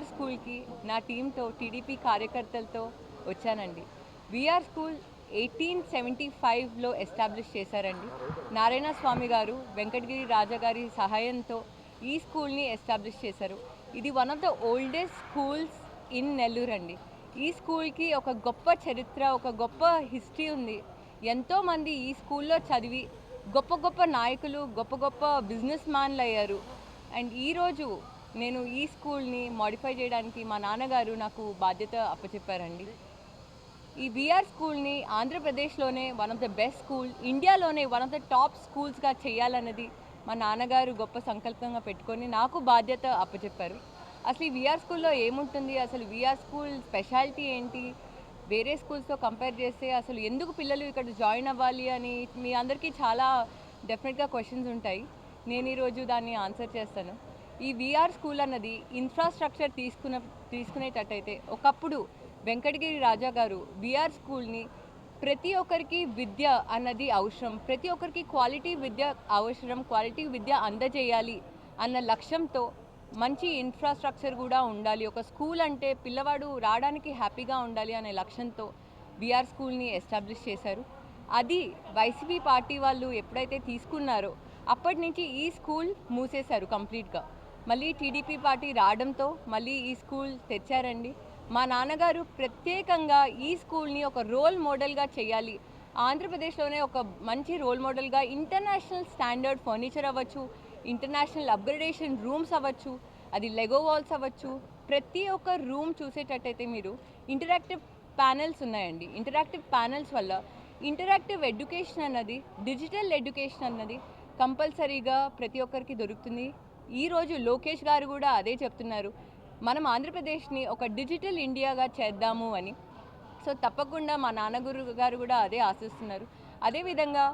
VR స్కూల్కి నా టీంతో టీడీపీ కార్యకర్తలతో వచ్చానండి. విఆర్ స్కూల్ ఎయిటీన్ సెవెంటీ ఫైవ్లో ఎస్టాబ్లిష్ చేశారండి. నారాయణ స్వామి గారు వెంకటగిరి రాజా గారి సహాయంతో ఈ స్కూల్ని ఎస్టాబ్లిష్ చేశారు. ఇది one of the oldest schools in Nellore అండి ఈ స్కూల్కి ఒక గొప్ప చరిత్ర ఒక గొప్ప హిస్టరీ ఉంది. ఎంతోమంది ఈ స్కూల్లో చదివి గొప్ప గొప్ప నాయకులు గొప్ప గొప్ప బిజినెస్ మ్యాన్లు అయ్యారు అండ్ ఈరోజు నేను ఈ స్కూల్ని మాడిఫై చేయడానికి మా నాన్నగారు నాకు బాధ్యత అప్పచెప్పారండి. ఈ విఆర్ స్కూల్ని ఆంధ్రప్రదేశ్లోనే one of the best school ఇండియాలోనే వన్ ఆఫ్ ద టాప్ స్కూల్స్గా చేయాలన్నది మా నాన్నగారు గొప్ప సంకల్పంగా పెట్టుకొని నాకు బాధ్యత అప్పచెప్పారు. అసలు ఈ విఆర్ స్కూల్లో ఏముంటుంది? అసలు విఆర్ స్కూల్ స్పెషాలిటీ ఏంటి? వేరే స్కూల్స్తో కంపేర్ చేస్తే అసలు ఎందుకు పిల్లలు ఇక్కడ జాయిన్ అవ్వాలి అని మీ అందరికీ చాలా డెఫినెట్గా క్వశ్చన్స్ ఉంటాయి. నేను ఈరోజు దాన్ని ఆన్సర్ చేస్తాను. ఈ విఆర్ స్కూల్ అన్నది ఇన్ఫ్రాస్ట్రక్చర్ తీసుకున్న తీసుకునేటట్టయితే ఒకప్పుడు వెంకటగిరి రాజా గారు విఆర్ స్కూల్ని ప్రతి ఒక్కరికి విద్య అన్నది అవసరం ప్రతి ఒక్కరికి క్వాలిటీ విద్య అవసరం క్వాలిటీ విద్య అందజేయాలి అన్న లక్ష్యంతో మంచి ఇన్ఫ్రాస్ట్రక్చర్ కూడా ఉండాలి. ఒక స్కూల్ అంటే పిల్లవాడు రావడానికి హ్యాపీగా ఉండాలి అనే లక్ష్యంతో బీఆర్ స్కూల్ని ఎస్టాబ్లిష్ చేశారు. అది వైసీపీ పార్టీ వాళ్ళు ఎప్పుడైతే తీసుకున్నారో అప్పటి నుంచి ఈ స్కూల్ మూసేశారు కంప్లీట్గా. మళ్ళీ టీడీపీ పార్టీ రావడంతో మళ్ళీ ఈ స్కూల్ తెచ్చారండి. మా నాన్నగారు ప్రత్యేకంగా ఈ స్కూల్ని ఒక రోల్ మోడల్గా చేయాలి. ఆంధ్రప్రదేశ్లోనే ఒక మంచి రోల్ మోడల్గా ఇంటర్నేషనల్ స్టాండర్డ్ ఫర్నిచర్ అవ్వచ్చు ఇంటర్నేషనల్ అప్గ్రేడేషన్ రూమ్స్ అవ్వచ్చు అది లెగో వాల్స్ అవ్వచ్చు. ప్రతి ఒక్క రూమ్ చూసేటట్టయితే మీరు ఇంటరాక్టివ్ ప్యానెల్స్ ఉన్నాయండి. ఇంటరాక్టివ్ ప్యానెల్స్ వల్ల ఇంటరాక్టివ్ ఎడ్యుకేషన్ అన్నది డిజిటల్ ఎడ్యుకేషన్ అన్నది కంపల్సరీగా ప్రతి ఒక్కరికి దొరుకుతుంది. ఈరోజు లోకేష్ గారు కూడా అదే చెప్తున్నారు. మనం ఆంధ్రప్రదేశ్ని ఒక డిజిటల్ ఇండియాగా చేద్దాము అని. సో తప్పకుండా మా నాన్నగురు గారు కూడా అదే ఆశిస్తున్నారు. అదేవిధంగా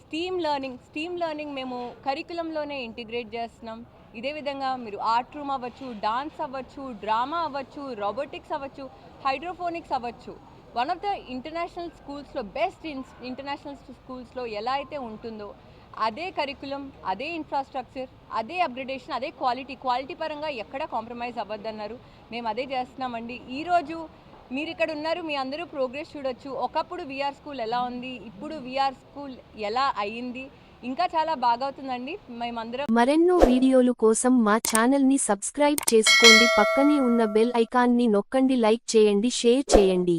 స్టీమ్ లెర్నింగ్ స్టీమ్ లెర్నింగ్ మేము కరికులంలోనే ఇంటిగ్రేట్ చేస్తున్నాం. ఇదే విధంగా మీరు ఆర్ట్ రూమ్ అవ్వచ్చు డాన్స్ అవ్వచ్చు డ్రామా అవ్వచ్చు రోబోటిక్స్ అవ్వచ్చు హైడ్రోఫోనిక్స్ అవ్వచ్చు. వన్ ఆఫ్ ద ఇంటర్నేషనల్ స్కూల్స్లో బెస్ట్ ఇంటర్నేషనల్ స్కూల్స్లో ఎలా అయితే ఉంటుందో అదే కరికులం అదే ఇన్ఫ్రాస్ట్రక్చర్ అదే అప్గ్రేడేషన్ అదే క్వాలిటీ క్వాలిటీ పరంగా ఎక్కడ కాంప్రమైజ్ అవ్వద్దన్నారు. మేము అదే చేస్తున్నామండి. ఈరోజు మీరు ఇక్కడ ఉన్నారు మీ అందరూ ప్రోగ్రెస్ చూడొచ్చు. ఒకప్పుడు విఆర్ స్కూల్ ఎలా ఉంది ఇప్పుడు విఆర్ స్కూల్ ఎలా అయ్యింది ఇంకా చాలా బాగవుతుందండి. మేమందరం మరెన్నో వీడియోలు కోసం మా ఛానల్ని సబ్స్క్రైబ్ చేసుకోండి. పక్కనే ఉన్న బెల్ ఐకాన్ని నొక్కండి లైక్ చేయండి షేర్ చేయండి.